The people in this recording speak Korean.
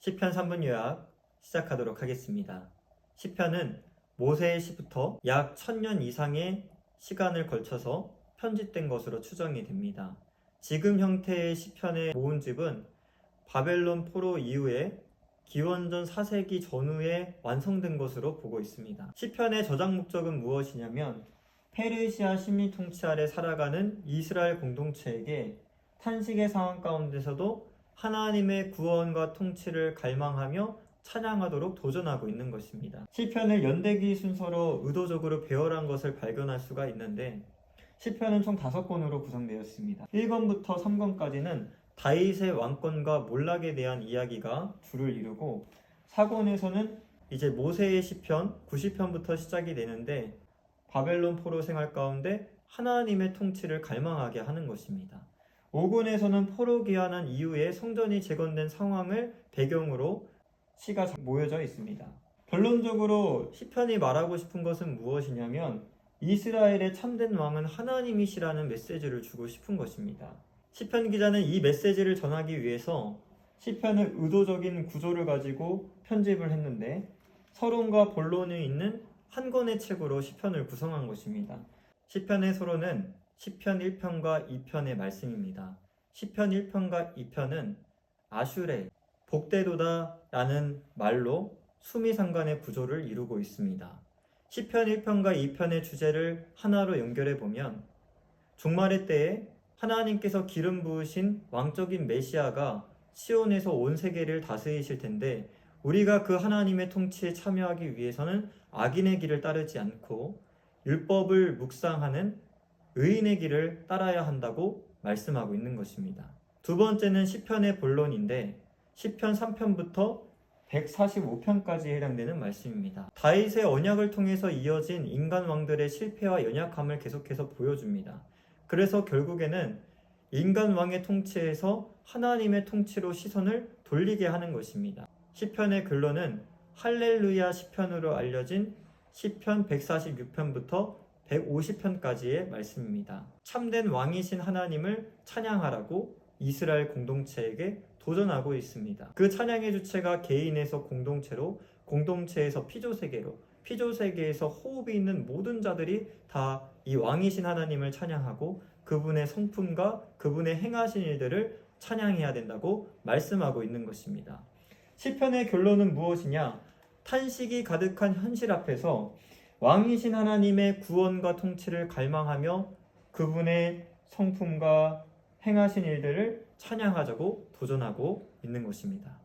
시편 3분 요약 시작하도록 하겠습니다. 시편은 모세의 시부터 약 1000년 이상의 시간을 걸쳐서 편집된 것으로 추정이 됩니다. 지금 형태의 시편의 모음집은 바벨론 포로 이후에 기원전 4세기 전후에 완성된 것으로 보고 있습니다. 시편의 저작 목적은 무엇이냐면 페르시아 식민 통치 아래 살아가는 이스라엘 공동체에게 탄식의 상황 가운데서도 하나님의 구원과 통치를 갈망하며 찬양하도록 도전하고 있는 것입니다. 시편을 연대기 순서로 의도적으로 배열한 것을 발견할 수가 있는데 시편은 총 5권으로 구성되었습니다. 1권부터 3권까지는 다윗의 왕권과 몰락에 대한 이야기가 주를 이루고 4권에서는 이제 모세의 시편 90편부터 시작이 되는데 바벨론 포로 생활 가운데 하나님의 통치를 갈망하게 하는 것입니다. 5권에서는 포로 귀환한 이후에 성전이 재건된 상황을 배경으로 시가 모여져 있습니다. 결론적으로 시편이 말하고 싶은 것은 무엇이냐면 이스라엘의 참된 왕은 하나님이시라는 메시지를 주고 싶은 것입니다. 시편 기자는 이 메시지를 전하기 위해서 시편을 의도적인 구조를 가지고 편집을 했는데 서론과 본론이 있는 한 권의 책으로 시편을 구성한 것입니다. 시편의 서론은 시편 1편과 2편의 말씀입니다. 시편 1편과 2편은 아슈레, 복대도다 라는 말로 수미상관의 구조를 이루고 있습니다. 시편 1편과 2편의 주제를 하나로 연결해 보면 종말의 때에 하나님께서 기름 부으신 왕적인 메시아가 시온에서 온 세계를 다스리실 텐데 우리가 그 하나님의 통치에 참여하기 위해서는 악인의 길을 따르지 않고 율법을 묵상하는 의인의 길을 따라야 한다고 말씀하고 있는 것입니다. 두 번째는 시편의 본론인데 시편 3편부터 145편까지 해당되는 말씀입니다. 다윗의 언약을 통해서 이어진 인간 왕들의 실패와 연약함을 계속해서 보여줍니다. 그래서 결국에는 인간 왕의 통치에서 하나님의 통치로 시선을 돌리게 하는 것입니다. 시편의 근로는 할렐루야 시편으로 알려진 시편 146편부터 150편까지의 말씀입니다. 참된 왕이신 하나님을 찬양하라고 이스라엘 공동체에게 도전하고 있습니다. 그 찬양의 주체가 개인에서 공동체로, 공동체에서 피조세계로, 피조세계에서 호흡이 있는 모든 자들이 다 이 왕이신 하나님을 찬양하고 그분의 성품과 그분의 행하신 일들을 찬양해야 된다고 말씀하고 있는 것입니다. 시편의 결론은 무엇이냐? 탄식이 가득한 현실 앞에서 왕이신 하나님의 구원과 통치를 갈망하며 그분의 성품과 행하신 일들을 찬양하자고 도전하고 있는 것입니다.